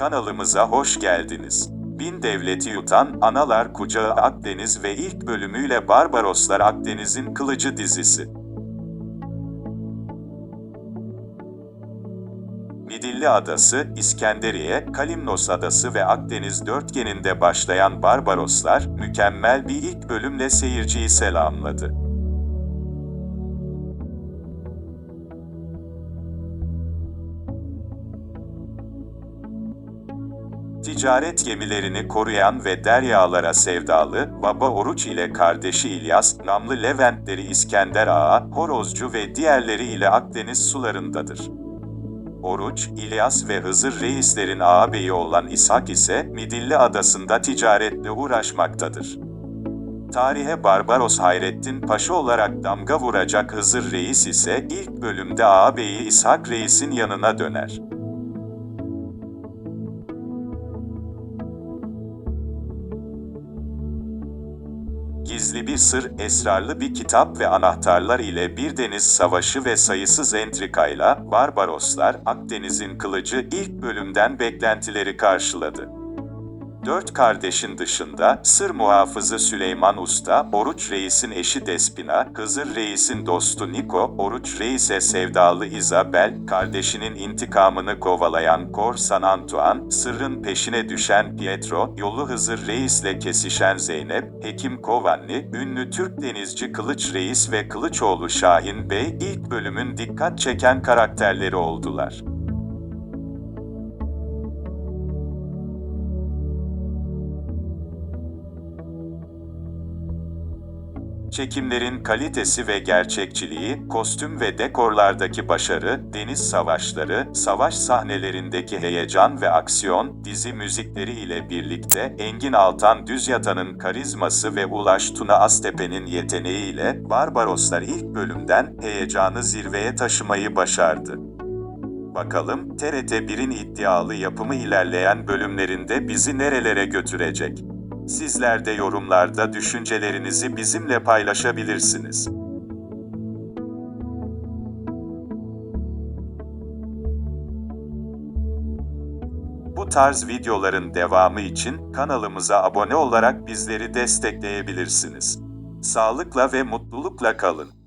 Kanalımıza hoş geldiniz. Bin devleti yutan Analar Kucağı Akdeniz ve ilk bölümüyle Barbaroslar Akdeniz'in Kılıcı dizisi. Midilli Adası, İskenderiye, Kalimnos Adası ve Akdeniz dörtgeninde başlayan Barbaroslar, mükemmel bir ilk bölümle seyirciyi selamladı. Ticaret gemilerini koruyan ve deryalara sevdalı, Baba Oruç ile kardeşi İlyas, namlı Leventleri İskender Ağa, Horozcu ve diğerleri ile Akdeniz sularındadır. Oruç, İlyas ve Hızır reislerin ağabeyi olan İshak ise Midilli adasında ticaretle uğraşmaktadır. Tarihe Barbaros Hayrettin Paşa olarak damga vuracak Hızır Reis ise ilk bölümde ağabeyi İshak Reis'in yanına döner. Gizli bir sır, esrarlı bir kitap ve anahtarlar ile bir deniz savaşı ve sayısız entrikayla Barbaroslar Akdeniz'in kılıcı ilk bölümden beklentileri karşıladı. Dört kardeşin dışında sır muhafızı Süleyman Usta, Oruç Reis'in eşi Despina, Hızır Reis'in dostu Niko, Oruç Reis'e sevdalı Isabel, kardeşinin intikamını kovalayan Korsan Antoine, sırrın peşine düşen Pietro, yolu Hızır Reis'le kesişen Zeynep, Hekim Kovanli, ünlü Türk denizci Kılıç Reis ve Kılıçoğlu Şahin Bey ilk bölümün dikkat çeken karakterleri oldular. Çekimlerin kalitesi ve gerçekçiliği, kostüm ve dekorlardaki başarı, deniz savaşları, savaş sahnelerindeki heyecan ve aksiyon, dizi müzikleri ile birlikte Engin Altan Düzyatan'ın karizması ve Ulaş Tuna Aztepe'nin yeteneğiyle Barbaroslar ilk bölümden heyecanı zirveye taşımayı başardı. Bakalım TRT 1'in iddialı yapımı ilerleyen bölümlerinde bizi nerelere götürecek? Sizler de yorumlarda düşüncelerinizi bizimle paylaşabilirsiniz. Bu tarz videoların devamı için kanalımıza abone olarak bizleri destekleyebilirsiniz. Sağlıkla ve mutlulukla kalın.